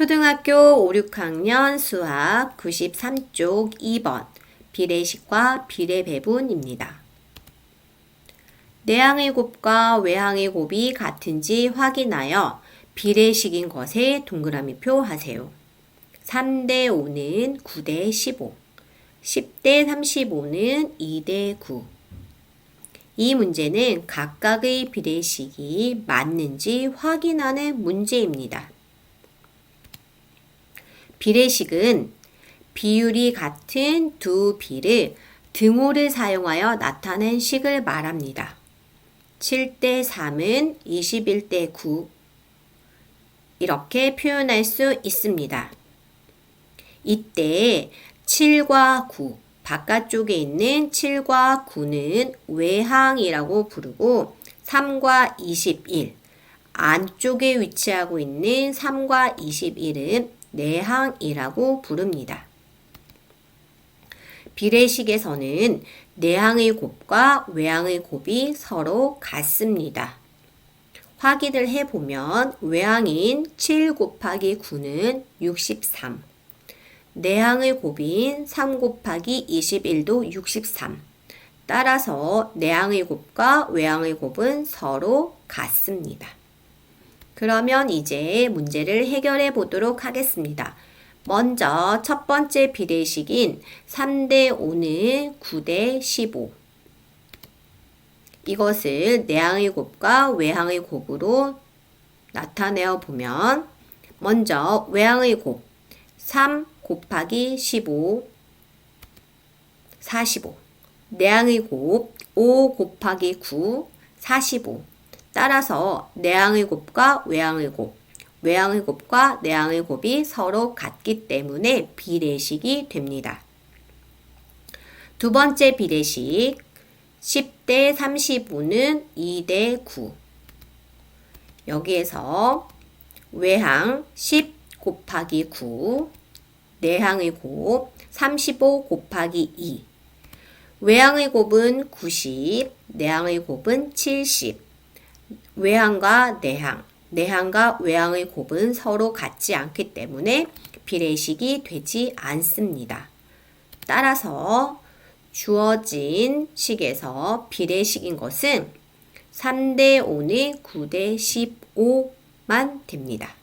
초등학교 5, 6학년 수학 93쪽 2번 비례식과 비례배분입니다. 내항의 곱과 외항의 곱이 같은지 확인하여 비례식인 것에 동그라미 표 하세요. 3대 5는 9대 15, 10대 35는 2대 9. 이 문제는 각각의 비례식이 맞는지 확인하는 문제입니다. 비례식은 비율이 같은 두 비를 등호를 사용하여 나타낸 식을 말합니다. 7대 3은 21대 9 이렇게 표현할 수 있습니다. 이때 7과 9 바깥쪽에 있는 7과 9는 외항이라고 부르고 3과 21 안쪽에 위치하고 있는 3과 21은 내항이라고 부릅니다. 비례식에서는 내항의 곱과 외항의 곱이 서로 같습니다. 확인을 해보면 외항인 7 곱하기 9는 63, 내항의 곱인 3 곱하기 21도 63. 따라서 내항의 곱과 외항의 곱은 서로 같습니다. 그러면 이제 문제를 해결해 보도록 하겠습니다. 먼저 첫 번째 비례식인 3대 5는 9대 15. 이것을 내항의 곱과 외항의 곱으로 나타내어 보면 먼저 외항의 곱 3 곱하기 15 45 내항의 곱 5 곱하기 9 45 따라서 내항의 곱과 외항의 곱. 외항의 곱과 내항의 곱이 서로 같기 때문에 비례식이 됩니다. 두 번째 비례식. 10대 35는 2대 9 여기에서 외항 10 곱하기 9 내항의 곱 35 곱하기 2 외항의 곱은 90 내항의 곱은 70 외항과 내항 내항과 외항의 곱은 서로 같지 않기 때문에 비례식이 되지 않습니다. 따라서 주어진 식에서 비례식인 것은 3대 5는 9대 15만 됩니다.